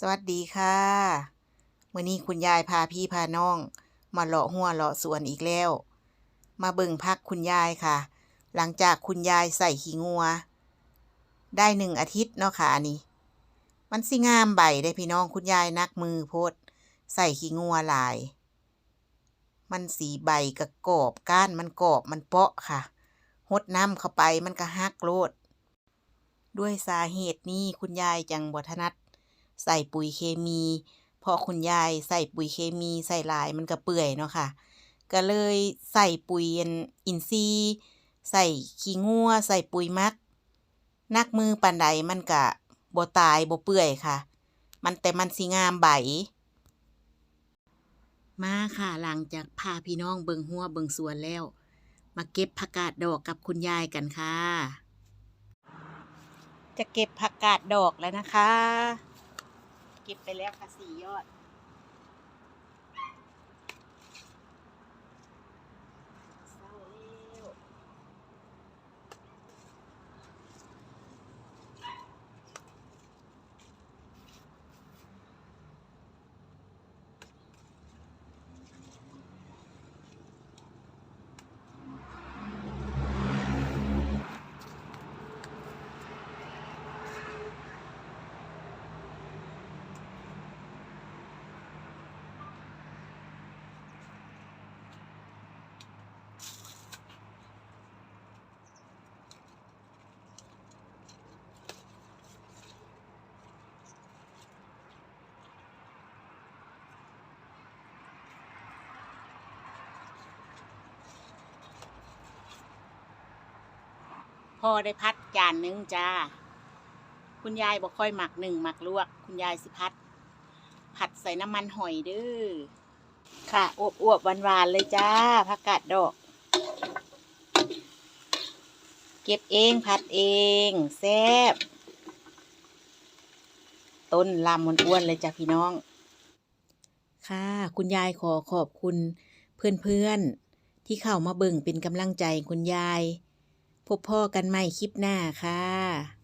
สวัสดีค่ะมื้อนี้คุณยายพาพี่พาน้อง มาเลาะหัวเลาะสวนอีกแล้ว มาเบิ่งพักคุณยายค่ะ หลังจากคุณยายใส่ขี้งัว ได้หนึ่งอาทิตย์เนาะค่ะอันนี้ มันสิงามใบได้พี่น้องคุณยายนักมือโพดใส่ขี้งัวหลาย มันสีใบกระกรอบก้านมันกรอบมันเปาะค่ะหดน้ำเข้าไปมันก็ฮักโลด ด้วยสาเหตุนี้คุณยายจังบ่ถนัด ใส่ปุ๋ยเคมี พอคุณยายใส่ปุ๋ยเคมีใส่ลายมันก็เปื่อยเนาะค่ะ ก็เลยใส่ปุ๋ยอันอินทรีย์ใส่ขี้งัวใส่ปุ๋ยมัก นักมือปานใดมันก็บ่ตายบ่เปื่อยค่ะ มันแต่มันสิงามใบ มาค่ะหลังจากพาพี่น้องเบิงหัวเบิงสวนแล้ว มาเก็บผักกาดดอกกับคุณยายกันค่ะ จะเก็บผักกาดดอกแล้วนะคะ ก็บไปแล้วค่ะสี่ยอด เศร้าแล้ว พอได้พัดจานหนึงจ้า คุณยายบอกค่อยหมักหนึ่งหมักลวก คุณยายสิพัด ผัดใส่น้ำมันหอยเด้อค่ะอวบอวบหวานหวานเลยจ้าผักกาดดอก เก็บเองผัดเองแซ่บต้นลำมันอ้วนเลยจ้ะพี่น้อง ค่ะ คุณยายขอขอบคุณเพื่อนๆที่เข้ามาเบิ่งเป็นกำลังใจคุณยาย พบพ่อกันใหม่คลิปหน้าค่ะ